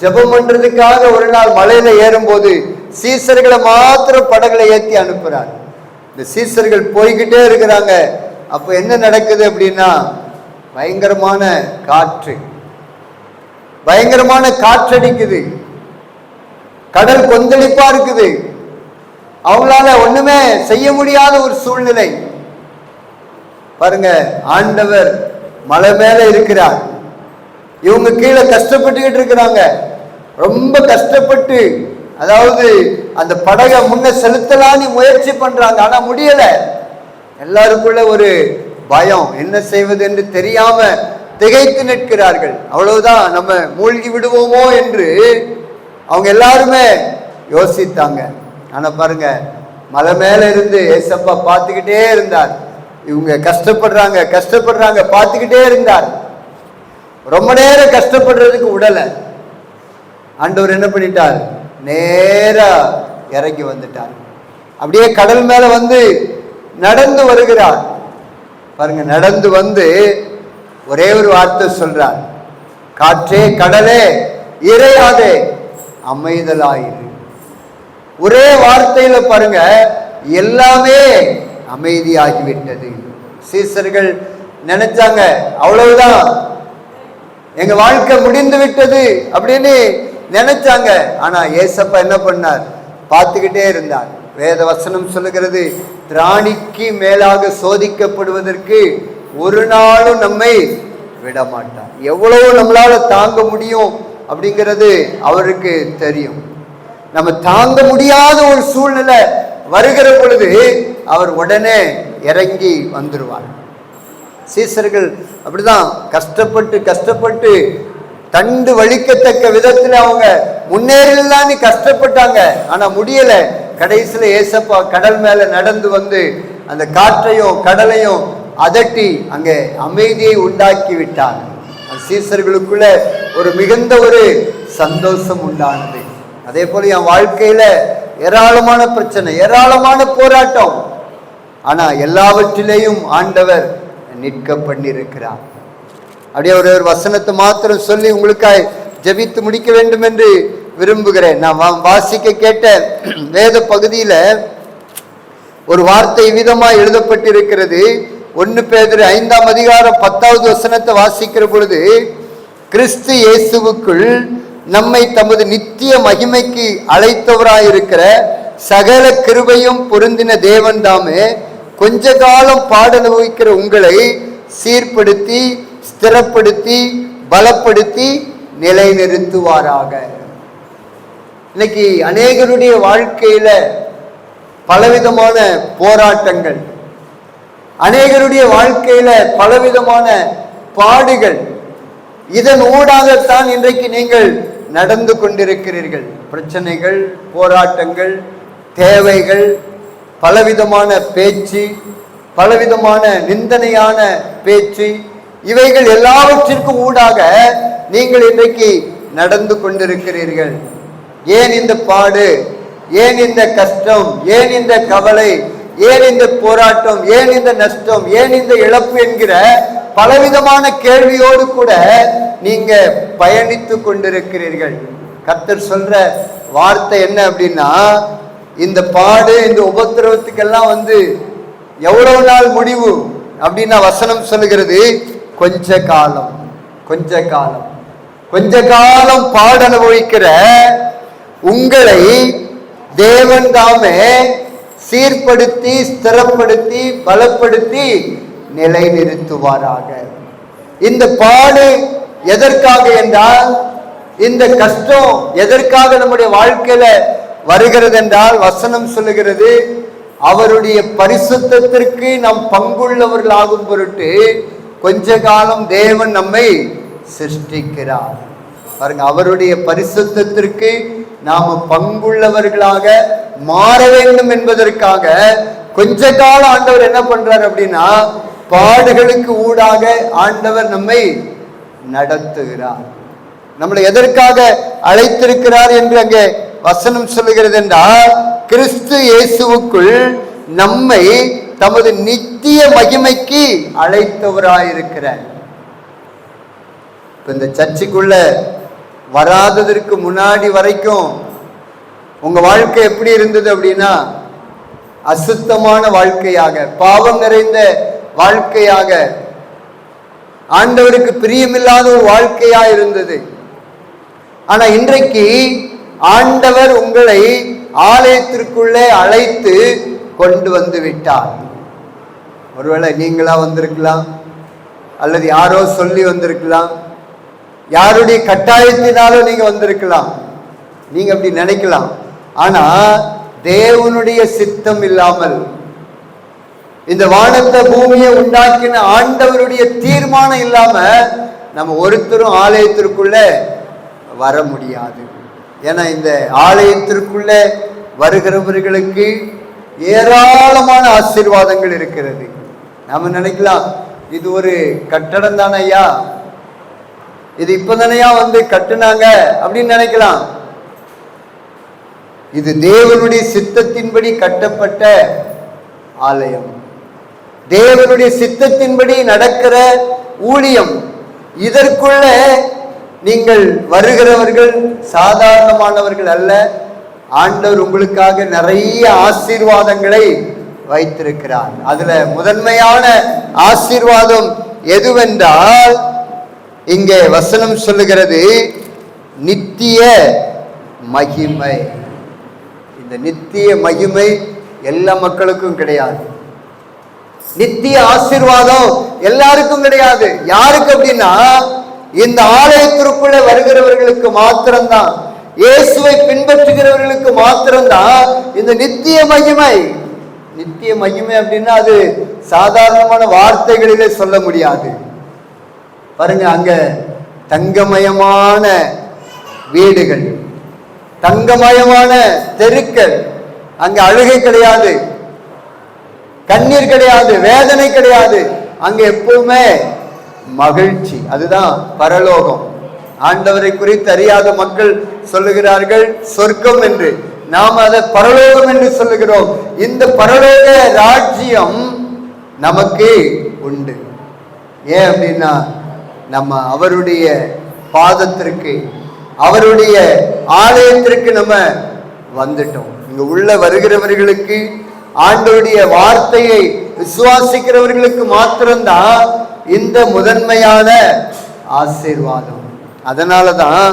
ஜெபம் பண்றதுக்காக ஒரு நாள் மலையில ஏறும்போது சீசர்களை மாத்திரம் படகுல ஏத்தி அனுப்புறார். இந்த சீசர்கள் போய்கிட்டே இருக்கிறாங்க. அப்ப என்ன நடக்குது அப்படின்னா பயங்கரமான காற்று. பயங்கரமான காற்றடிக்குது. கடல் கொந்தளிப்பா இருக்குது. அவங்களால ஒண்ணுமே செய்ய முடியாத ஒரு சூழ்நிலை. பாருங்க ஆண்டவர் மலை மேல இருக்கிறார். இவங்க கீழே கஷ்டப்பட்டுக்கிட்டு இருக்கிறாங்க. ரொம்ப கஷ்டப்பட்டு அதாவது அந்த படகை முன்ன செலுத்தலான்னு முயற்சி பண்றாங்க. ஆனா முடியல. எல்லாருக்குள்ள ஒரு பயம். என்ன செய்வது என்று தெரியாம திகைத்து நிற்கிறார்கள். அவ்வளவுதான் நம்ம மூழ்கி விடுவோமோ என்று அவங்க எல்லாருமே யோசித்தாங்க. ஆனா பாருங்க மலை மேல இருந்து ஏசப்பா பார்த்துக்கிட்டே இருந்தார். இவங்க கஷ்டப்படுறாங்க கஷ்டப்படுறாங்க பார்த்துக்கிட்டே இருந்தார். ரொம்ப நேரம் கஷ்டப்படுறதுக்கு விடலை. ஆண்டவர் என்ன பண்ணிட்டார்? நேராக இறங்கி வந்துட்டார். அப்படியே கடல் மேலே வந்து நடந்து வருகிறார். பாருங்க நடந்து வந்து ஒரே ஒரு வார்த்தை சொல்றார். காற்றே கடலே இறையாதே அமைதலாயிரு. ஒரே வார்த்தையில பாருங்க எல்லாமே அமைதியாகிவிட்டது. சீசர்கள் நினைச்சாங்க அவ்வளவுதான். எங்க வாழ்க்கை முடிந்து விட்டது அப்படின்னு நினைச்சாங்க. ஆனா ஏசப்பா என்ன பண்ணார்? பார்த்துக்கிட்டே இருந்தார். வேத வசனம் சொல்லுகிறது திராணிக்கு மேலாக சோதிக்கப்படுவதற்கு ஒரு நாளும் நம்மை விடமாட்டார். எவ்வளவு நம்மளால தாங்க முடியும் அப்படிங்கிறது அவருக்கு தெரியும். நம்ம தாங்க முடியாத ஒரு சூழ்நிலை வருகிற பொழுது அவர் உடனே இறங்கி வந்துருவார். சீசர்கள் அப்படிதான். கஷ்டப்பட்டு கஷ்டப்பட்டு தண்டு வலிக்கத்தக்க விதத்தில் அவங்க முன்னேறலான்னு கஷ்டப்பட்டாங்க. ஆனால் முடியலை. கடைசியில் ஏசப்பா கடல் மேலே நடந்து வந்து அந்த காற்றையும் கடலையும் அதட்டி அங்கே அமைதியை உண்டாக்கி விட்டார். அந்த சீசர்களுக்குள்ள ஒரு மிகுந்த ஒரு சந்தோஷம் உண்டானது. அதே போல் என் வாழ்க்கையில் ஏராளமான பிரச்சனை ஏராளமான போராட்டம். ஆனால் எல்லாவற்றிலேயும் ஆண்டவர் நிற்க பண்ணியிருக்கிறார் அப்படியே ஒரு ஒரு வசனத்தை மாத்திரம் சொல்லி உங்களுக்காய் ஜெபித்து முடிக்க வேண்டும் என்று விரும்புகிறேன். நான் வாசிக்க கேட்ட வேத பகுதியில் ஒரு வார்த்தை விதமாக எழுதப்பட்டிருக்கிறது. ஒன்னு பேதர் ஐந்தாம் அதிகாரம் பத்தாவது வசனத்தை வாசிக்கிற பொழுது கிறிஸ்து இயேசுவுக்குள் நம்மை தமது நித்திய மகிமைக்கு அழைத்தவராயிருக்கிற சகல கிருபையும் பொருந்தின தேவன் தாமே கொஞ்ச காலம் பாட அனுபவிக்கிற உங்களை சீர்படுத்தி ஸ்திரப்படுத்தி பலப்படுத்தி நிலைநிறுத்துவாராக. இன்னைக்கு அநேகருடைய வாழ்க்கையில பலவிதமான போராட்டங்கள் அநேகருடைய வாழ்க்கையில பலவிதமான பாடுகள் இதன் ஊடாகத்தான் இன்றைக்கு நீங்கள் நடந்து கொண்டிருக்கிறீர்கள். பிரச்சனைகள் போராட்டங்கள் தேவைகள் பலவிதமான பேச்சு பலவிதமான நிந்தனையான பேச்சு இவைகள் எல்லாவற்றிற்கும் ஊடாக நீங்கள் இன்றைக்கு நடந்து கொண்டிருக்கிறீர்கள். ஏன் இந்த பாடு? ஏன் இந்த கஷ்டம்? ஏன் இந்த கவலை? ஏன் இந்த போராட்டம்? ஏன் இந்த நஷ்டம்? ஏன் இந்த இழப்பு என்கிற பலவிதமான கேள்வியோடு கூட நீங்க பயணித்து கொண்டிருக்கிறீர்கள். கத்தர் சொல்ற வார்த்தை என்ன அப்படின்னா இந்த பாடு இந்த உபத்திரவத்துக்கெல்லாம் வந்து எவ்வளவு நாள் முடிவு அப்படின்னா வசனம் சொல்லுகிறது கொஞ்ச காலம் கொஞ்ச காலம் கொஞ்ச காலம் பாட அனுபவிக்கிற உங்களை தேவன் தாமே சீர்படுத்தி ஸ்திரப்படுத்தி பலப்படுத்தி நிலைநிறுத்துவாராக. இந்த பாடு எதற்காக என்றால் இந்த கஷ்டம் எதற்காக நம்முடைய வாழ்க்கையில வருகிறது என்றால் வசனம் சொல்லுகிறது அவருடைய பரிசுத்தத்திற்கு நாம் பங்குள்ளவர்களாகும் பொருட்டு கொஞ்ச காலம் தேவன் நம்மை சிருஷ்டிக்கிறார். பாருங்க அவருடைய பரிசுத்தத்திற்கு நாம பங்குள்ளவர்களாக மாற வேண்டும் என்பதற்காக கொஞ்ச காலம் ஆண்டவர் என்ன பண்றார் அப்படின்னா பாடுகளுக்கு ஊடாக ஆண்டவர் நம்மை நடத்துகிறார். நம்மளை எதற்காக அழைத்திருக்கிறார் என்று அங்கே வசனம் சொல்லுகிறது என்றால் கிறிஸ்து இயேசுவுக்குள் நம்மை தமது நித்திய மகிமைக்கு அழைத்தவராயிருக்கிறார். இப்ப இந்த சர்ச்சுக்குள்ள வராததற்கு முன்னாடி வரைக்கும் உங்க வாழ்க்கை எப்படி இருந்தது அப்படின்னா அசுத்தமான வாழ்க்கையாக பாவம் நிறைந்த வாழ்க்கையாக ஆண்டவருக்கு பிரியமில்லாத ஒரு வாழ்க்கையா இருந்தது. ஆனா இன்றைக்கு ஆண்டவர் உங்களை ஆலயத்திற்குள்ளே அழைத்து கொண்டு வந்து விட்டார். ஒருவேளை நீங்களா வந்திருக்கலாம். அல்லது யாரோ சொல்லி வந்திருக்கலாம். யாருடைய கட்டாயத்தினாலும் நீங்க வந்திருக்கலாம். நீங்க அப்படி நினைக்கலாம். ஆனா தேவனுடைய சித்தம் இல்லாமல் இந்த வானத்தை பூமியை உண்டாக்கின ஆண்டவருடைய தீர்மானம் இல்லாம நம்ம ஒருத்தரும் ஆலயத்திற்குள்ள வர முடியாது. ஏன்னா இந்த ஆலயத்திற்குள்ள வருகிறவர்களுக்கு ஏராளமான ஆசீர்வாதங்கள் இருக்கிறது. நாம் நினைக்கலாம் இது ஒரு கட்டடம் தானே ஐயா? இது இப்போதானையா வந்து கட்டுனாங்க அப்படின்னு நினைக்கலாம். இது தேவனுடைய சித்தத்தின்படி கட்டப்பட்ட ஆலயம். தேவனுடைய சித்தத்தின்படி நடக்கிற ஊழியம். இதற்குள்ள நீங்கள் வருகிறவர்கள் சாதாரணமானவர்கள் அல்ல. ஆண்டவர் உங்களுக்காக நிறைய ஆசீர்வாதங்களை வைத்திருக்கிறார். அதுல முதன்மையான ஆசீர்வாதம் எதுவென்றால் இங்கே வசனம் சொல்லுகிறது நித்திய மகிமை. இந்த நித்திய மகிமை எல்லா மக்களுக்கும் கிடையாது. நித்திய ஆசீர்வாதம் எல்லாருக்கும் கிடையாது. யாருக்கு அப்படின்னா இந்த ஆலயத்திற்குள்ள வருகிறவர்களுக்கு மாத்திரம்தான் இயேசுவை பின்பற்றுகிறவர்களுக்கு மாத்திரம்தான் இந்த நித்திய மகிமை. நித்திய மகிமை அப்படின்னா அது சாதாரணமான வார்த்தைகளிலே சொல்ல முடியாது. பாருங்க அங்க தங்கமயமான வீடுகள் தங்கமயமான தெருக்கள் அங்க அழுகை கிடையாது கண்ணீர் கிடையாது வேதனை கிடையாது. அங்க எப்பவுமே மகிழ்ச்சி. அதுதான் பரலோகம். ஆண்டவரை குறித்து அறியாத மக்கள் சொல்லுகிறார்கள் சொர்க்கம் என்று. நாம் அதை பரலோகம் என்று சொல்லுகிறோம். இந்த பரலோக ராஜ்யம் நமக்கு உண்டு. ஏன் அப்படின்னா நம்ம அவருடைய பாதத்திற்கு அவருடைய ஆலயத்திற்கு நம்ம வந்துட்டோம். இங்க உள்ள வருகிறவர்களுக்கு ஆண்டவருடைய வார்த்தையை விசுவாசிக்கிறவர்களுக்கு மாத்திரம்தான் இந்த முதன்மையான ஆசீர்வாதம். அதனால தான்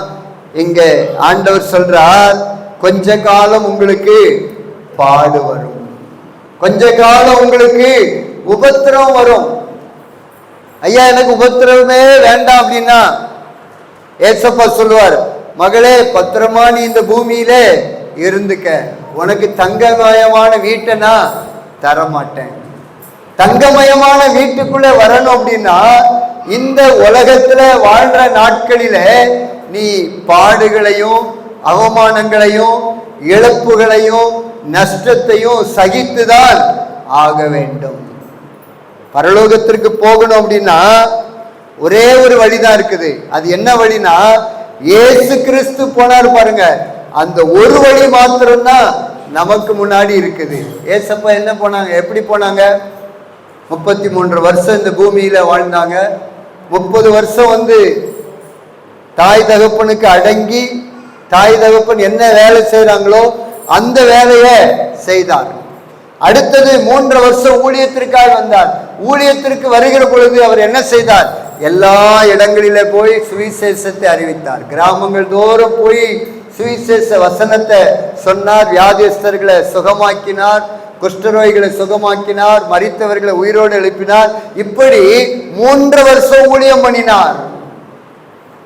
இங்க ஆண்டவர் சொல்றார் கொஞ்ச காலம் உங்களுக்கு பாடு வரும். கொஞ்ச காலம் உங்களுக்கு உபத்திரம் வரும். ஐயா எனக்கு உபத்திரவமே வேண்டாம் அப்படின்னா ஏசப்பா சொல்லுவார் மகளே பத்திரமா நீ இந்த பூமியில இருந்துக்க. உனக்கு தங்கமயமான வீட்டை நான் தர மாட்டேன் தங்கமயமான வீட்டுக்குள்ளே வரணும் அப்படின்னா இந்த உலகத்தில் வாழ்ற நாட்களில நீ பாடுகளையும் அவமானங்களையும் இழப்புகளையும் நஷ்டத்தையும் சகித்துதான் ஆக வேண்டும். பரலோகத்திற்கு போகணும் அப்படின்னா ஒரே ஒரு வழிதான் இருக்குது. அது என்ன வழினா ஏசு கிறிஸ்து போனார் பாருங்க. அந்த ஒரு வழி மாத்திரம்தான் நமக்கு முன்னாடி இருக்குது. ஏசப்பா என்ன போனாங்க? எப்படி போனாங்க? முப்பத்தி மூன்று வருஷம் இந்த பூமியில வாழ்ந்தாங்க. முப்பது வருஷம் வந்து தாய் தகப்பனுக்கு அடங்கி தாய் தகப்பன் என்ன வேலை செய்கிறாங்களோ அந்த வேலையை செய்தார். அடுத்தது மூன்று வருஷம் ஊழியத்திற்காக வந்தார். ஊழியத்திற்கு வருகிற பொழுது அவர் என்ன செய்தார்? எல்லா இடங்களில போய் சுவிசேஷத்தை அறிவித்தார். கிராமங்கள் தோறும் போய் சுவிசேஷ வசனத்தை சொன்னார் வியாதிஸ்தர்களை சுகமாக்கினார் குஷ்டநோய்களை சுகமாக்கினார் மறித்தவர்களை உயிரோடு எழுப்பினார். இப்படி மூன்று வருஷம் ஊழியம் பண்ணினார்.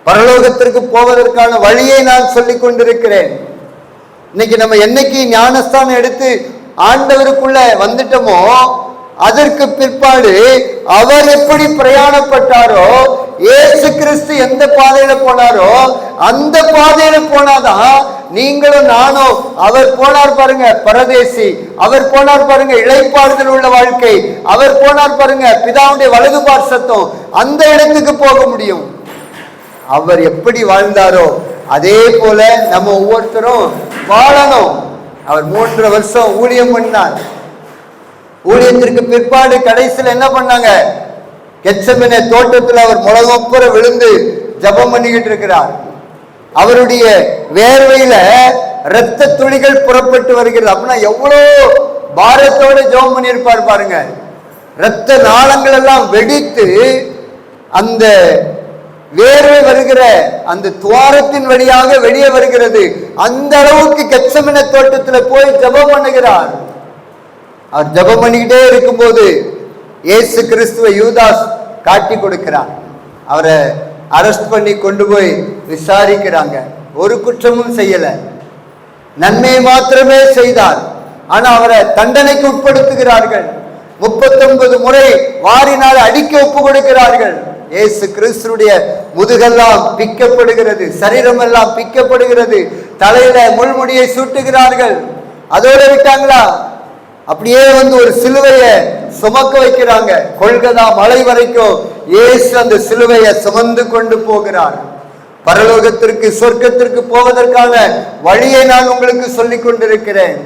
பரலோகத்திற்கு போவதற்கான வழியை நான் சொல்லிக் கொண்டிருக்கிறேன். இன்னைக்கு நம்ம என்னைக்கு ஞானஸ்தானம் எடுத்து ஆண்டவருக்குள்ள வந்துட்டோமோ அதற்கு பிற்பாடு அவர் எப்படி பிரயாணப்பட்டாரோ ஏசு கிறிஸ்து எந்த பாதையில போனாரோ அந்த பாதையில போனாதான் நீங்களும் நானும் அவர் போனார் பாருங்க பரதேசி. அவர் போனார் பாருங்க இழைப்பாறுதல் உள்ள வாழ்க்கை. அவர் போனார் பாருங்க பிதாவுடைய வலது பார்சத்தம் அந்த இடத்துக்கு போக முடியும். அவர் எப்படி வாழ்ந்தாரோ அதே போல நம்ம ஒவ்வொருத்தரும் வாழணும். அவர் மூன்று வருஷம் ஊழியம் பண்ணார். ஊழியத்திற்கு பிற்பாடு கடைசியில் என்ன பண்ணாங்க? கெச்சமின தோட்டத்தில் அவர் முழங்கப்புற விழுந்து ஜெபம் பண்ணிக்கிட்டு இருக்கிறார். அவருடைய வேர்வையில ரத்த துளிகள் புறப்பட்டு வருகிறது. அப்படின்னா எவ்வளோ பாரத்தோட ஜெபம் பண்ணியிருப்பார் பாருங்க. இரத்த நாளங்கள் எல்லாம் வெடித்து அந்த வேர்வை வருகிற அந்த துவாரத்தின் வழியாக வெளியே வருகிறது. அந்த அளவுக்கு கச்சமின தோட்டத்துல போய் ஜெபம் பண்ணுகிறார். அவர் ஜெபம் பண்ணிக்கிட்டே இருக்கும்போது இயேசு கிறிஸ்துவ யூதாஸ் காட்டி கொடுக்கிறார் அவரை அரெஸ்ட் பண்ணி கொண்டு போய் விசாரிக்கிறாங்க. ஒரு குற்றமும் செய்யலை. நன்மையை மாத்திரமே செய்தார். ஆனால் அவரை தண்டனைக்கு உட்படுத்துகிறார்கள். முப்பத்தொன்பது முறை வாரினால் அடிக்க ஒப்பு கொடுக்கிறார்கள். ஏசு கிறிஸ்துடைய முதுகெல்லாம் பிக்கப்படுகிறது சரீரம் எல்லாம் பிக்கப்படுகிறது தலையில முள்முடியை சூட்டுகிறார்கள். அதோட விட்டாங்களா அப்படியே வந்து ஒரு சிலுவையை சுமக்க வைக்கிறாங்க. கொள்கதா மலை வரைக்கும் ஏசு அந்த சிலுவையை சுமந்து கொண்டு போகிறார். பரலோகத்திற்கு சொர்க்கத்திற்கு போவதற்கான வழியை நான் உங்களுக்கு சொல்லிக் கொண்டிருக்கிறேன்.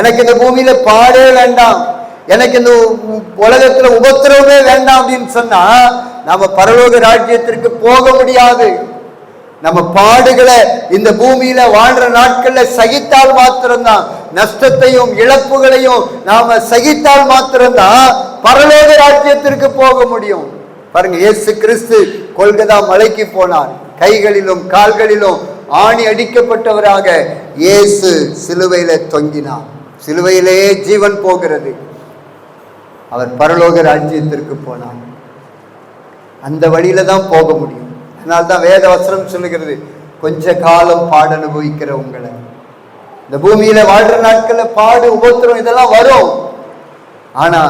எனக்கு இந்த பூமியில பாடே வேண்டாம். எனக்கு இந்த உலகத்துல உபத்திரவமே வேண்டாம் அப்படின்னு சொன்னா நம்ம பரலோக ராஜ்யத்திற்கு போக முடியாது. நம்ம பாடுகளை இந்த பூமியில வாழ்ற நாட்கள்ல சகித்தால் மாத்திரம்தான். நஷ்டத்தையும் இழப்புகளையும் நாம சகித்தால் மாத்திரம்தான் பரலோக ராஜ்யத்திற்கு போக முடியும். பாருங்க இயேசு கிறிஸ்து கொள்கதா மலைக்கு போனார். கைகளிலும் கால்களிலும் ஆணி அடிக்கப்பட்டவராக இயேசு சிலுவையில தொங்கினார். சிலுவையிலேயே ஜீவன் போகிறது. அவர் பரலோக ராஜ்யத்திற்கு போனார். அந்த வழியில தான் போக முடியும். அதனால்தான் வேத வசனம் சொல்லுகிறது கொஞ்ச காலம் பாடு அனுபவிக்கிற உங்களை. இந்த பூமியில வாழ்ற நாட்கள்ல பாடு உபத்திரம் இதெல்லாம் வரும். ஆனா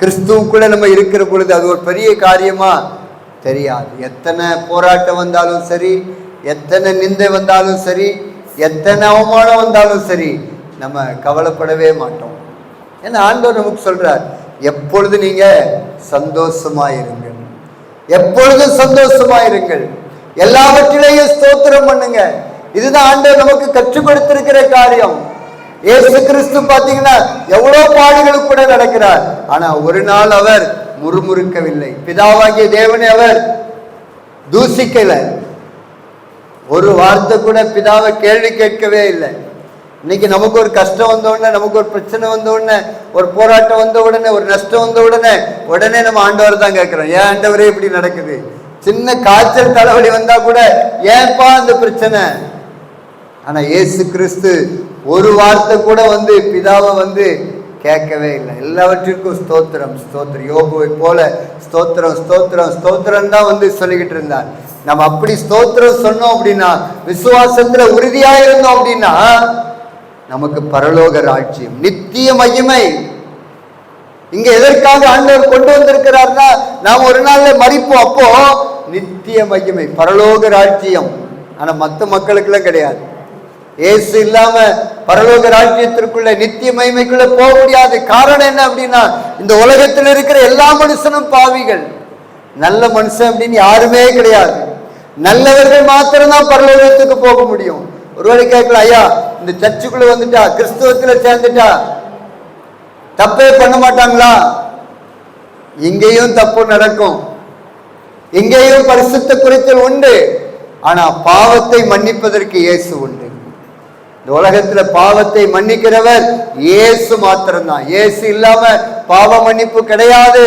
கிறிஸ்துவுக்குள்ள நம்ம இருக்கிற பொழுது அது ஒரு பெரிய காரியமா தெரியாது. எத்தனை போராட்டம் வந்தாலும் சரி எத்தனை நிந்தை வந்தாலும் சரி எத்தனை அவமானம் வந்தாலும் சரி நம்ம கவலைப்படவே மாட்டோம். ஏன்னா ஆண்டவர் நமக்கு சொல்றார் எப்பொழுது நீங்க சந்தோஷமாக இருங்கள் எப்பொழுதும் சந்தோஷமாயிருங்கள். இருங்கள் எல்லாவற்றிலேயும் ஸ்தோத்திரம் பண்ணுங்க. இதுதான் ஆண்டவர் நமக்கு கற்றுக் கொடுத்திருக்கிற காரியம். ஏசு கிறிஸ்து பாத்தீங்கன்னா எவ்வளவு பாடுகளுக்கு கூட நடக்கிறார். ஆனா ஒரு நாள் அவர் முறுமுறுக்கவில்லை. பிதாவாகிய தேவனை அவர் தூசிக்கல. ஒரு வார்த்தை கூட பிதாவை கேள்வி கேட்கவே இல்லை. இன்னைக்கு நமக்கு ஒரு கஷ்டம் வந்த உடனே நமக்கு ஒரு பிரச்சனை வந்த உடனே ஒரு போராட்டம் வந்த உடனே ஒரு நஷ்டம் வந்த உடனே உடனே நம்ம ஆண்டவர் தான் கேட்கிறோம். ஏன் ஆண்டவரே இப்படி நடக்குது? சின்ன காய்ச்சல் தலைவலி வந்தா கூட ஏன்பா அந்த பிரச்சனை? ஆனா இயேசு கிறிஸ்து ஒரு வார்த்தை கூட வந்து பிதாவை வந்து கேட்கவே இல்லை. எல்லாவற்றிற்கும் ஸ்தோத்திரம் ஸ்தோத்திரம். யோகுவை போல ஸ்தோத்திரம் ஸ்தோத்திரம் ஸ்தோத்திரம் தான் வந்து சொல்லிக்கிட்டு இருந்தார். நம்ம அப்படி ஸ்தோத்திரம் சொன்னோம் அப்படின்னா விசுவாசத்துல உறுதியா இருந்தோம் அப்படின்னா நமக்கு பரலோக ராஜ்யம் நித்திய மகிமை. இங்க எதற்காக ஆண்டவர் கொண்டு வந்திருக்கிறார்னா நாம் ஒரு நாள்ல மறிப்போம் அப்போ நித்திய மகிமை பரலோக ராஜ்யம். ஆனா மற்ற மக்களுக்கெல்லாம் கிடையாது. இயேசு இல்லாம பரலோக ராஜ்யத்திற்குள்ள நித்திய மகிமைக்குள்ள போக முடியாது காரணம் என்ன அப்படின்னா இந்த உலகத்தில் இருக்கிற எல்லா மனுஷனும் பாவிகள். நல்ல மனுஷன் அப்படின்னு யாருமே கிடையாது. நல்லவர்கள் மாத்திரம்தான் பரலோகத்துக்கு போக முடியும். ஒருவேளை கேட்கல ஐயா இந்த சர்ச்சுக்குள்ள வந்துட்டா கிறிஸ்துவத்துல சேர்ந்துட்டா தப்பே பண்ண மாட்டாங்களா? இங்கேயும் தப்பு நடக்கும். இங்கேயும் பரிசுத்த குறித்தல் உண்டு. ஆனா பாவத்தை மன்னிப்பதற்கு இயேசு உண்டு. இந்த உலகத்துல பாவத்தை மன்னிக்கிறவர் இயேசு மாத்திரம்தான். இயேசு இல்லாம பாவ மன்னிப்பு கிடையாது.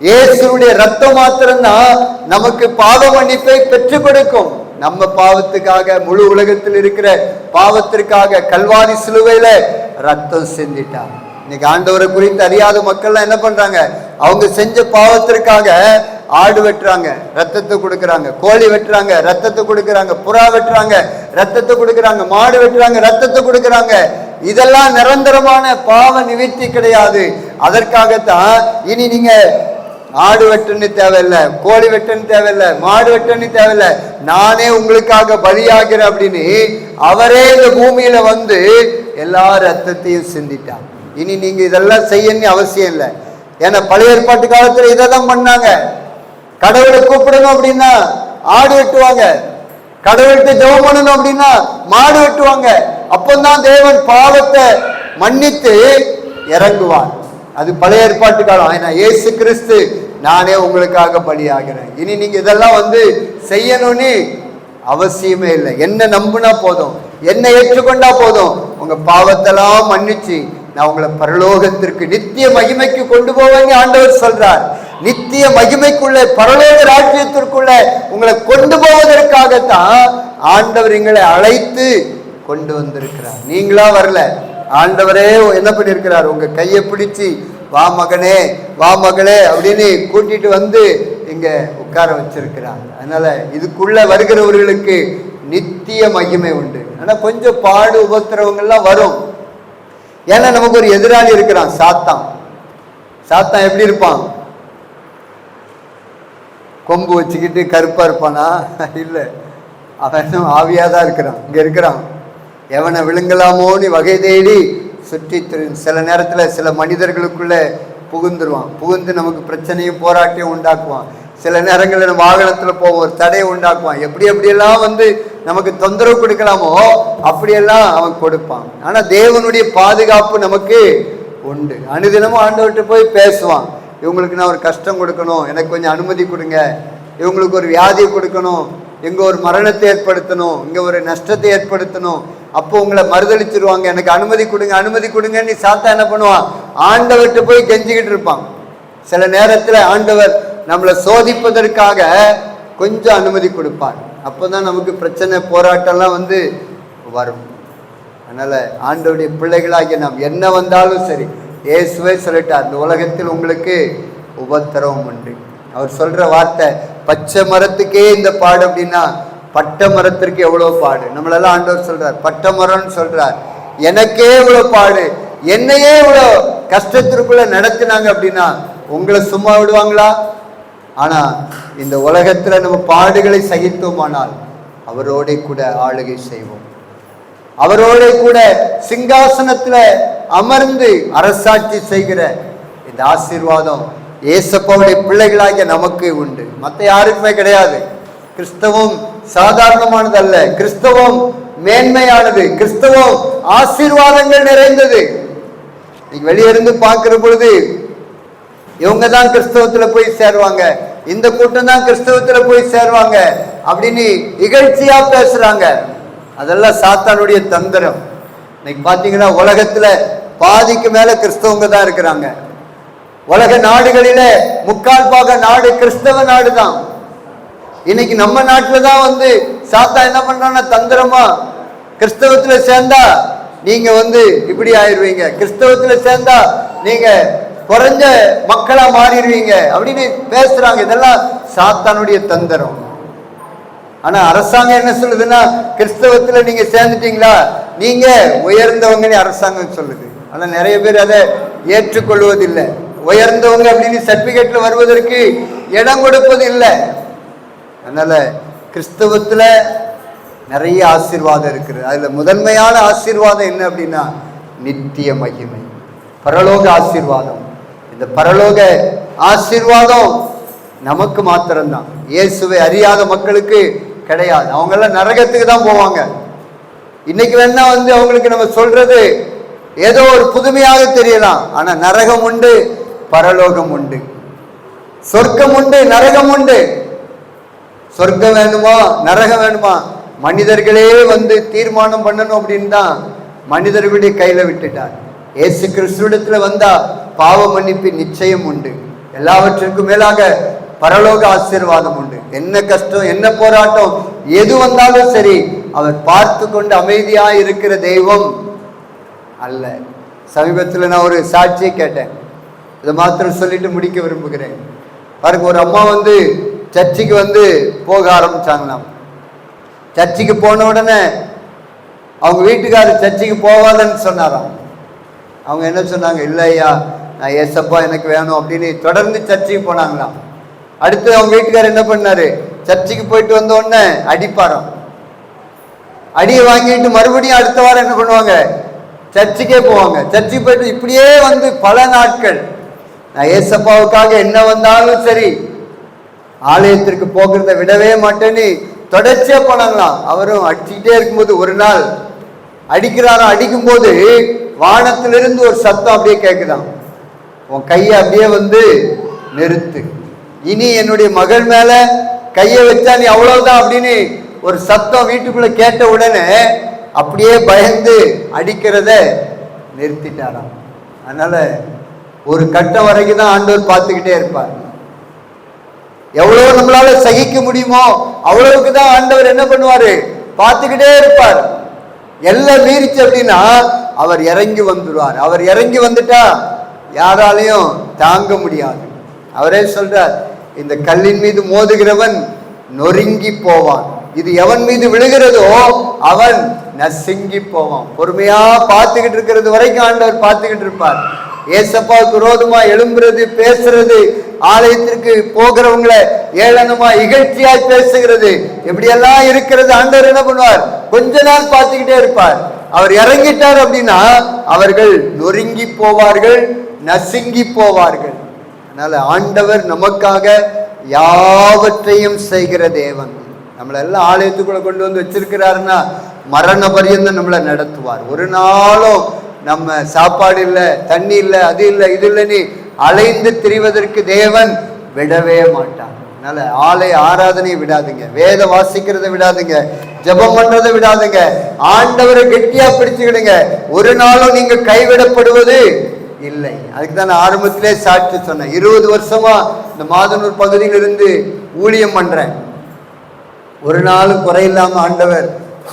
இயேசுடைய ரத்தம் மாத்திரம்தான் நமக்கு பாவ மன்னிப்பை பெற்றுக் கொடுக்கும். நம்ம பாவத்துக்காக முழு உலகத்தில் இருக்கிற பாவத்திற்காக கல்வாரி சிலுவையில ரத்தம் சிந்திட்டார் இன்னைக்கு ஆண்டவரை குறித்து அறியாத மக்கள்லாம் என்ன பண்றாங்க? அவங்க செஞ்ச பாவத்திற்காக ஆடு வெட்டுறாங்க ரத்தத்தை கொடுக்குறாங்க கோழி வெட்டுறாங்க ரத்தத்தை கொடுக்குறாங்க புறா வெட்டுறாங்க ரத்தத்தை கொடுக்குறாங்க மாடு வெட்டுறாங்க ரத்தத்தை கொடுக்குறாங்க. இதெல்லாம் நிரந்தரமான பாவ நிவர்த்தி கிடையாது. அதற்காகத்தான் இனி நீங்க ஆடு வெட்டுன்னு தேவையில்லை கோழி வெட்டுன்னு தேவையில்லை மாடு வெட்டுன்னு தேவையில்லை நானே உங்களுக்காக பலியாகிறேன் அப்படின்னு அவரே இந்த பூமியில வந்து எல்லா ரத்தத்தையும் சிந்திட்டார். இனி நீங்க இதெல்லாம் செய்யணும்னு அவசியம் இல்லை. ஏன்னா பழைய ஏற்பாட்டு காலத்துல இதை தான் பண்ணாங்க. கடவுளை கூப்பிடணும் அப்படின்னா ஆடு வெட்டுவாங்க. கடவுள்கிட்ட ஜெபம் பண்ணணும் அப்படின்னா மாடு வெட்டுவாங்க. அப்பந்தான் தேவன் பாவத்தை மன்னித்து இறங்குவான் அது பழைய ஏற்பாட்டு காலம் ஏன்னா ஏசு கிறிஸ்து நானே உங்களுக்காக பலியாகிறேன். இனி நீங்க இதெல்லாம் வந்து செய்யணும்னு அவசியமே இல்லை. என்ன நம்புனா போதும். என்ன ஏற்றுக்கொண்டா போதும். உங்க பாவத்தெல்லாம் மன்னிச்சு நான் உங்களை பரலோகத்திற்கு நித்திய மகிமைக்கு கொண்டு போவேங்க ஆண்டவர் சொல்றார். நித்திய மகிமைக்குள்ளே பரலோக ராஜ்யத்திற்குள்ளே உங்களை கொண்டு போவதற்காகத்தான் ஆண்டவர் எங்களை அழைத்து கொண்டு வந்திருக்கிறார். நீங்களா வரல. ஆண்டவரே என்ன பண்ணியிருக்கிறார்? உங்க கையை பிடிச்சி வா மகனே வா மகளே அப்படின்னு கூட்டிட்டு வந்து இங்க உட்கார வச்சிருக்கிறாங்க அதனால இதுக்குள்ள வருகிறவர்களுக்கு நித்திய மகிமை உண்டு. ஆனா கொஞ்சம் பாடு உபத்திரவங்கள்லாம் வரும். ஏன்னா நமக்கு ஒரு எதிராளி இருக்கிறான் சாத்தான். சாத்தான் எப்படி இருப்பான்? கொம்பு வச்சுக்கிட்டு கருப்பா இருப்பானா? இல்லை. அவன் இன்னும் தான் இருக்கிறான். இங்கே இருக்கிறான். எவனை விழுங்கலாமோன்னு வகை தேடி சுற்றி திரு சில நேரத்தில் சில மனிதர்களுக்குள்ளே புகுந்துருவான். புகுந்து நமக்கு பிரச்சனையும் போராட்டையும் உண்டாக்குவான். சில நேரங்களில் நம்ம போவோம். ஒரு தடையை உண்டாக்குவான். எப்படி எப்படியெல்லாம் வந்து நமக்கு தொந்தரவு கொடுக்கலாமோ அப்படியெல்லாம் அவன் கொடுப்பான். ஆனால் தேவனுடைய பாதுகாப்பு நமக்கு உண்டு. அனுதினமும் ஆண்டவர்கிட்ட போய் பேசுவான். இவங்களுக்கு நான் ஒரு கஷ்டம் கொடுக்கணும். எனக்கு கொஞ்சம் அனுமதி கொடுங்க. இவங்களுக்கு ஒரு வியாதி கொடுக்கணும். இங்கே ஒரு மரணத்தை ஏற்படுத்தணும். இங்கே ஒரு நஷ்டத்தை ஏற்படுத்தணும். அப்போ உங்களை மறுதளிச்சிருவாங்க. எனக்கு அனுமதி கொடுங்க அனுமதி கொடுங்கன்னு சாத்தா என்ன பண்ணுவான் ஆண்டவர்கிட்ட போய் கெஞ்சிக்கிட்டு இருப்பான். சில நேரத்தில் ஆண்டவர் நம்மளை சோதிப்பதற்காக கொஞ்சம் அனுமதி கொடுப்பார். அப்போதான் நமக்கு பிரச்சனை போராட்டம்லாம் வந்து வரும். அதனால் ஆண்டவுடைய பிள்ளைகளாகிய நாம் என்ன வந்தாலும் சரி இயேசுவே சொல்லிட்டார் இந்த உலகத்தில் உங்களுக்கு உபத்திரவம் உண்டு. அவர் சொல்ற வார்த்தை பச்சை மரத்துக்கே இந்த பாடு அப்படின்னா பட்டை மரத்திற்கு எவ்வளோ பாடு? நம்மளெல்லாம் ஆண்டவர் சொல்றார் பட்டை மரம்னு சொல்றார். எனக்கே இவ்வளோ பாடு என்னையே இவ்வளோ கஷ்டத்திற்குள்ள நடத்தினாங்க அப்படின்னா உங்களை சும்மா விடுவாங்களா? ஆனா இந்த உலகத்துல நம்ம பாடுகளை சகித்தோமானால் அவரோட கூட ஆளுகை செய்வோம். அவரோட கூட சிங்காசனத்துல அமர்ந்து அரசாட்சி செய்கிற இந்த ஆசீர்வாதம் ஏசப்பாவுடைய பிள்ளைகளாகிய நமக்கு உண்டு. மற்ற யாருக்குமே கிடையாது. கிறிஸ்தவம் சாதாரணமானது அல்ல கிறிஸ்தவம் மேன்மையானது. கிறிஸ்தவம் ஆசீர்வாதங்கள் நிறைந்தது. நீங்க வெளியே இருந்து பார்க்கிற பொழுது இவங்க தான் கிறிஸ்தவத்துல போய் சேருவாங்க. இந்த கூட்டம் தான் கிறிஸ்தவத்துல போய் சேருவாங்க அப்படின்னு இகழ்ச்சியா பேசுறாங்க. அதெல்லாம் சாத்தானுடைய தந்திரம். இன்னைக்கு பார்த்தீங்கன்னா உலகத்தில் பாதிக்கு மேலே கிறிஸ்தவங்க தான் இருக்கிறாங்க. உலக நாடுகளில முக்கால் பாக நாடு கிறிஸ்தவ நாடு தான் இன்னைக்கு நம்ம நாட்டில் தான் வந்து சாத்தா என்ன பண்றான்னா தந்திரமா கிறிஸ்தவத்தில் சேர்ந்தா நீங்க வந்து இப்படி ஆயிடுவீங்க. கிறிஸ்தவத்தில் சேர்ந்தா நீங்க குறைஞ்ச மக்களா மாறிடுவீங்க அப்படின்னு பேசுறாங்க. இதெல்லாம் சாத்தானுடைய தந்திரம். ஆனா அரசாங்கம் என்ன சொல்லுதுன்னா கிறிஸ்தவத்துல நீங்க சேர்ந்துட்டீங்களா? நீங்க உயர்ந்தவங்கன்னு அரசாங்கம் சொல்லுது. ஆனா நிறைய பேர் அதை ஏற்றுக்கொள்வதில்லை. உயர்ந்தவங்க அப்படின்னு சர்டிபிகேட்ல வருவதற்கு இடம் கொடுப்பது இல்லை அதனால கிறிஸ்தவத்துல நிறைய ஆசீர்வாதம் இருக்குது. அதுல முதன்மையான ஆசீர்வாதம் என்ன அப்படின்னா நித்திய மகிமை. பரலோக ஆசீர்வாதம். இந்த பரலோக ஆசீர்வாதம் நமக்கு மாத்திரம்தான். இயேசுவை அறியாத மக்களுக்கு கிடையாது. அவங்க எல்லாம் நரகத்துக்கு தான் போவாங்க. இன்னைக்கு வேணா வந்து அவங்களுக்கு நம்ம சொல்றது ஏதோ ஒரு புதுமையாக தெரியலாம். ஆனா நரகம் உண்டு பரலோகம் உண்டு. சொர்க்கம் உண்டு நரகம் உண்டு. சொர்க்கம் வேணுமா நரகம் வேணுமா? மனிதர்களே வந்து தீர்மானம் பண்ணணும் அப்படின்னு தான் மனிதர்களுடைய கையில விட்டுட்டார். ஏசு கிறிஸ்துவிடத்துல வந்தா பாவ மன்னிப்பு நிச்சயம் உண்டு. எல்லாவற்றிற்கும் மேலாக பரலோக ஆசீர்வாதம் உண்டு. என்ன கஷ்டம் என்ன போராட்டம் எது வந்தாலும் சரி அவர் பார்த்து கொண்டு அமைதியாக இருக்கிற தெய்வம் அல்ல. சமீபத்தில் நான் ஒரு சாட்சியை கேட்டேன். இதை மாத்திரம் சொல்லிட்டு முடிக்க விரும்புகிறேன். பாருங்க ஒரு அம்மா வந்து சர்ச்சுக்கு வந்து போக ஆரம்பிச்சாங்களாம். சர்ச்சுக்கு போன உடனே அவங்க வீட்டுக்காரர் சர்ச்சுக்கு போவாதன்னு சொன்னாராம். அவங்க என்ன சொன்னாங்க இல்லை ஐயா நான் ஏசப்பா எனக்கு வேணும் அப்படின்னு தொடர்ந்து சர்ச்சுக்கு போனாங்களாம். அடுத்து அவங்க வீட்டுக்காரர் என்ன பண்ணாரு? சர்ச்சுக்கு போயிட்டு வந்த உடனே அடிப்பாராம். அடியை வாங்கிட்டு மறுபடியும் அடுத்த வாரம் என்ன பண்ணுவாங்க? சர்ச்சுக்கே போவாங்க. சர்ச்சுக்கு போயிட்டு இப்படியே வந்து பல நாட்கள். நான் ஏசப்பாவுக்காக என்ன வந்தாலும் சரி ஆலயத்திற்கு போகிறத விடவே மாட்டேன்னு தொடர்ச்சியா போனாங்களாம். அவரும் அடிச்சுக்கிட்டே இருக்கும்போது ஒரு நாள் அடிக்கிறாராம் அடிக்கும்போது வானத்திலிருந்து ஒரு சத்தம் அப்படியே கேட்குதான் உன் கையை அப்படியே வந்து நிறுத்து. இனி என்னுடைய மகள் மேல கையை வச்சா நீ அவ்வளவுதான் அப்படின்னு ஒரு சத்தம் வீட்டுக்குள்ள கேட்ட உடனே அப்படியே பயந்து அடிக்கிறத நிறுத்திட்டாராம். அதனால ஒரு கட்டம் வரைக்கும் தான் ஆண்டவர் பார்த்துக்கிட்டே இருப்பார். எவ்வளவு நம்மளால சகிக்க முடியுமோ அவ்வளவுக்கு தான் ஆண்டவர் என்ன பண்ணுவாரு? பார்த்துக்கிட்டே இருப்பார். எல்லாம் மீறிச்சு அப்படின்னா அவர் இறங்கி வந்துடுவார் அவர் இறங்கி வந்துட்டா யாராலையும் தாங்க முடியாது. அவரே சொல்றார் இந்த கல்லின் மீது மோதுகிறவன் நொறுங்கி போவான். இது எவன் மீது விழுகிறதோ அவன் நசுங்கி போவான் பொறுமையா பார்த்துக்கிட்டு இருக்கிறது வரைக்கும் ஆண்டவர் பார்த்துக்கிட்டு இருப்பார். ஏசப்பா குரோதமா எழும்புறது பேசுறது ஆலயத்திற்கு போகிறவங்கள ஏளனமா இகழ்ச்சியாய் பேசுகிறது. எப்படியெல்லாம் இருக்கிறது ஆண்டவர் என்ன பண்ணுவார்? கொஞ்ச நாள் பார்த்துக்கிட்டே இருப்பார். அவர் இறங்கிட்டார் அப்படின்னா அவர்கள் நொறுங்கி போவார்கள் நசுங்கி போவார்கள். அதனால ஆண்டவர் நமக்காக யாவற்றையும் செய்கிற தேவன். நம்மளை எல்லாம் ஆலயத்துக்குள்ள கொண்டு வந்து வச்சிருக்கிறாருன்னா மரண பரியந்தம் நம்மளை நடத்துவார். ஒரு நாளும் நம்ம சாப்பாடு இல்லை தண்ணி இல்லை அது இல்லை இது இல்லைன்னு அலைந்து திரிவதற்கு தேவன் விடவே மாட்டார். அதனால ஆலய ஆராதனையை விடாதுங்க. வேத வாசிக்கிறத விடாதுங்க. ஜெபம் பண்றதை விடாதுங்க. ஆண்டவரை கெட்டியா பிடிச்சுக்கிடுங்க. ஒரு நாளும் நீங்க கைவிடப்படுவது இல்லை. அதுக்கு தான் நான் ஆரம்பத்திலே சாட்சி சொன்னேன். இருபது வருஷமா இந்த மாதனூர் பகுதியிலிருந்து ஊழியம் பண்றேன். ஒரு நாள் குறையில்லாமல் ஆண்டவர்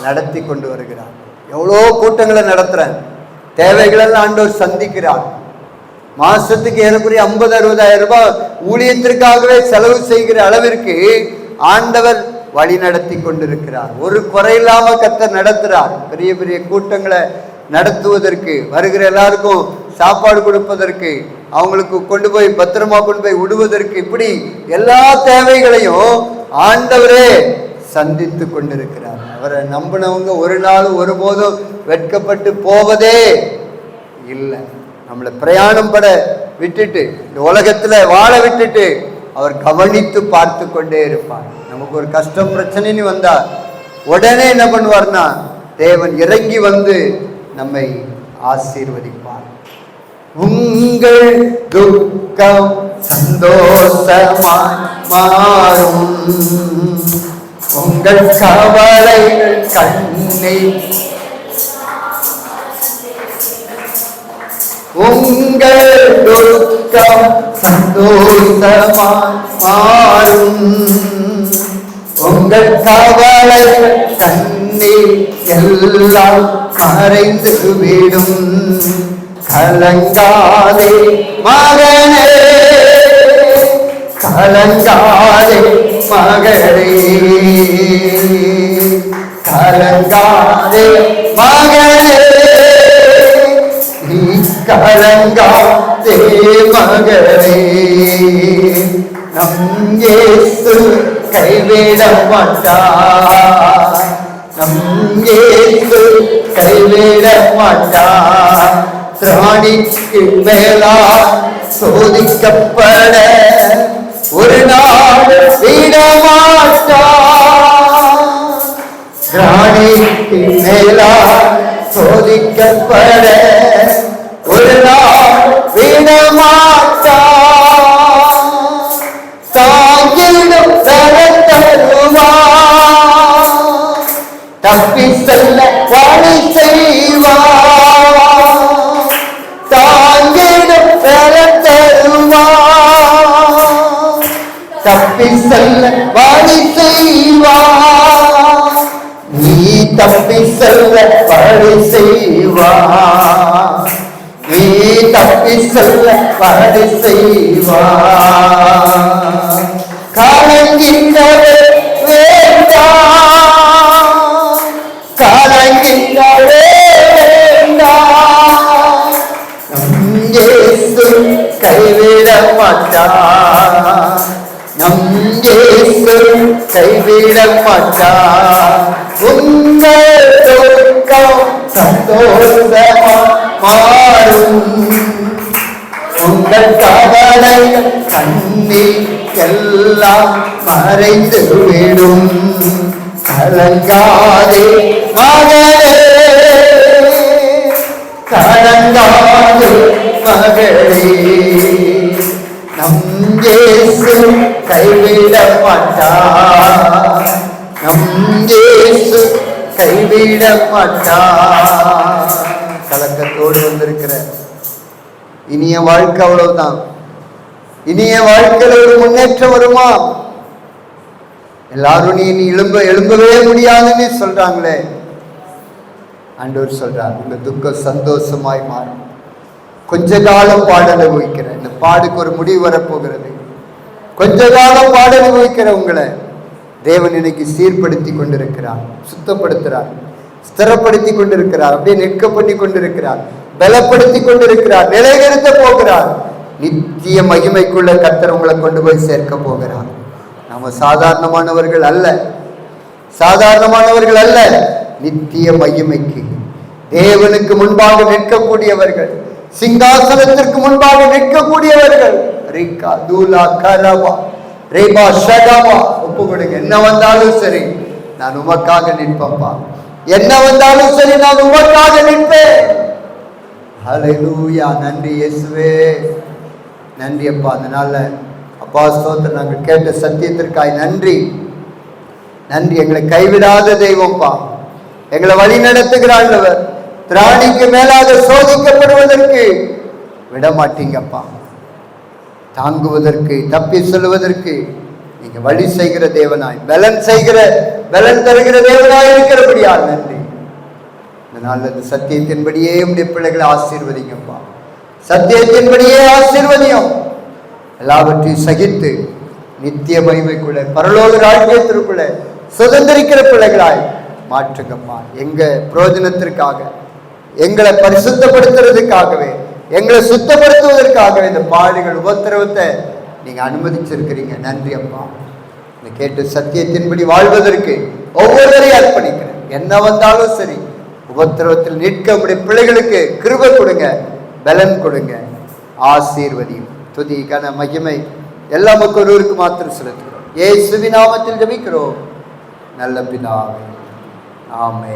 நடத்தி கொண்டு வருகிறார். எவ்வளோ கூட்டங்களை நடத்துகிறேன் தேவைகளெல்லாம் ஆண்டவர் சந்திக்கிறார். மாசத்துக்கு ஏறக்குறைய ஐம்பது அறுபதாயிரம் ரூபாய் ஊழியத்திற்காகவே செலவு செய்கிற அளவிற்கு ஆண்டவர் வழி நடத்தி கொண்டிருக்கிறார். ஒரு குறையில்லாம கத்தர் நடத்துகிறார் பெரிய பெரிய கூட்டங்களை நடத்துவதற்கு வருகிற எல்லாருக்கும் சாப்பாடு கொடுப்பதற்கு அவங்களுக்கு கொண்டு போய் பத்திரமா கொண்டு போய் விடுவதற்கு இப்படி எல்லா தேவைகளையும் ஆண்டவரே சந்தித்து கொண்டிருக்கிறார். அவரை நம்பினவங்க ஒரு நாளும் ஒருபோதும் வெட்கப்பட்டு போவதே இல்லை. நம்மளை பிரயாணம் பட விட்டுட்டு இந்த உலகத்தில் வாழ விட்டுட்டு அவர் கவனித்து பார்த்து கொண்டே இருப்பார். நமக்கு ஒரு கஷ்டம் பிரச்சனைன்னு வந்தால் உடனே என்ன பண்ணுவார்னா தேவன் இறங்கி வந்து நம்மை ஆசீர்வதிப்பார். உங்கள் துக்கம் சந்தோஷமாய் மாறும். உங்கள் கவலைகள் கண்ணை உங்கள் துக்கம் சந்தோஷமாய் மாறும். உங்கள் கவலை கண்ணீர் எல்லாம் மறைந்து விடும். கலங்காதே மகனே கலங்காதே மகளே கலங்காதே மகளே நீ கலங்காதே மகளே நம் இயேசு கைவிட மாட்டார் நம் இயேசு கைவிட மாட்டார் திராணிக்கு மேலா சோதிக்கப்பட ஒரு நாள் விட மாட்டார் மேலா சோதிக்கப்பட. ஒரு நாள் விட மாட்டார் தாங்கிடும் தருவார் தப்பி செல்ல பணி செய்ய செல்ல வழி செய்வா. நீ தப்பி செல்ல வழி செய்வா. கலங்கின்றவே வேண்டா. கலங்கின்றவே வேண்டா. நம் இயேசு கைவிட மாட்டா. நம் இயேசு கைவிட மாட்டா. உங்கள் துக்கம் சந்தோஷமா மாறும் உங்கள் கவலை கண்ணீர் எல்லாம் மறைந்து விடும். கலங்காதே மகளே. கலங்காதே மகளே. நம் இயேசு கைவிட மாட்டார் நம் இயேசு கைவிட மாட்டார். கலக்கத்தோடு வந்திருக்கிற இனிய வாழ்க்கை அவ்வளவுதான். இனிய வாழ்க்கையில் ஒரு முன்னேற்றம் வருமா? எல்லாரும் நீ நீ எழும்ப எழும்பவே முடியாதுன்னு சொல்றாங்களே. ஆண்டவர் சொல்றார் உங்க துக்கம் சந்தோஷமாய் மாறும். கொஞ்ச காலம் பாட அனுபவிக்கிறேன். இந்த பாடுக்கு ஒரு முடிவு வரப்போகிறது. கொஞ்ச காலம் பாட அனுபவிக்கிற உங்களை. தேவன் இன்னைக்கு சீர்படுத்தி கொண்டிருக்கிறார் சுத்தப்படுத்துகிறார் ஸ்திரப்படுத்தி கொண்டிருக்கிறார் அப்படியே நிற்க பண்ணி கொண்டிருக்கிறார் பலப்படுத்தி கொண்டிருக்கிறார் நிலைநிறுத்த போகிறார். நித்திய மகிமைக்குள்ள கத்தர் உங்களை கொண்டு போய் சேர்க்க போகிறார். நம்ம சாதாரணமானவர்கள் அல்ல. சாதாரணமானவர்கள் அல்ல. நித்திய மகிமைக்கு. தேவனுக்கு முன்பாக நிற்கக்கூடியவர்கள் சிங்காசனத்திற்கு முன்பாக நிற்கக்கூடியவர்கள். ரிகா தூலா கரவா ரேபா ஷகவா ஒப்பு கொடுங்க. என்ன வந்தாலும் சரி நான் உமக்காக நிற்பப்பா என்ன வந்தாலும் சரி நான் உமக்காக நிற்பேன். நன்றி இயேசுவே. நன்றி அப்பா அதனால அப்பா ஸ்தோத்திரம் நாங்கள் கேட்ட சத்தியத்திற்காய் நன்றி. நன்றி எங்களை கைவிடாத தெய்வம்ப்பா. எங்களை வழி நடத்துகிறாண்டவர் திராணிக்கு மேலாக சோதிக்கப்படுவதற்கு விட மாட்டீங்கப்பா தாங்குவதற்கு தப்பி சொல்லுவதற்கு நீங்க வழி செய்கிற தேவனாய் பலன் செய்கிற பலன் தருகிற தேவனாய் இருக்கிறபடியால் நன்றி. இந்த நாளில் இந்த சத்தியத்தின்படியே உடைய பிள்ளைகளை ஆசீர்வதிங்கப்பா. சத்தியத்தின்படியே ஆசீர்வதியும். எல்லாவற்றையும் சகித்து நித்திய மகிமைக்குள்ள பரலோக ராஜ்யத்திற்குள்ள சுதந்திரிக்கிற பிள்ளைகளாய் மாற்றுங்கப்பா. எங்க பிரயோஜனத்திற்காக எங்களை பரிசுத்தப்படுத்துறதுக்காகவே எங்களை சுத்தப்படுத்துவதற்காகவே இந்த பாடுகள் உபத்திரவத்தை நீங்கள் அனுமதிச்சிருக்கிறீங்க. நன்றி அப்பா. இந்த கேட்டு சத்தியத்தின்படி வாழ்வதற்கு ஒவ்வொருவரையும் அர்ப்பணிக்கிறேன். என்ன வந்தாலும் சரி உபத்திரவத்தில் நிற்க உடைய பிள்ளைகளுக்கு கிருபை கொடுங்க பலன் கொடுங்க. ஆசீர்வதியும் துதி கன மகிமை எல்லா மக்கள் ஒருவருக்கு மாத்திரம் செலுத்துகிறோம். ஏ சுவிநாமத்தில் ஜபிக்கிறோம். நல்ல பிதாவே. ஆமே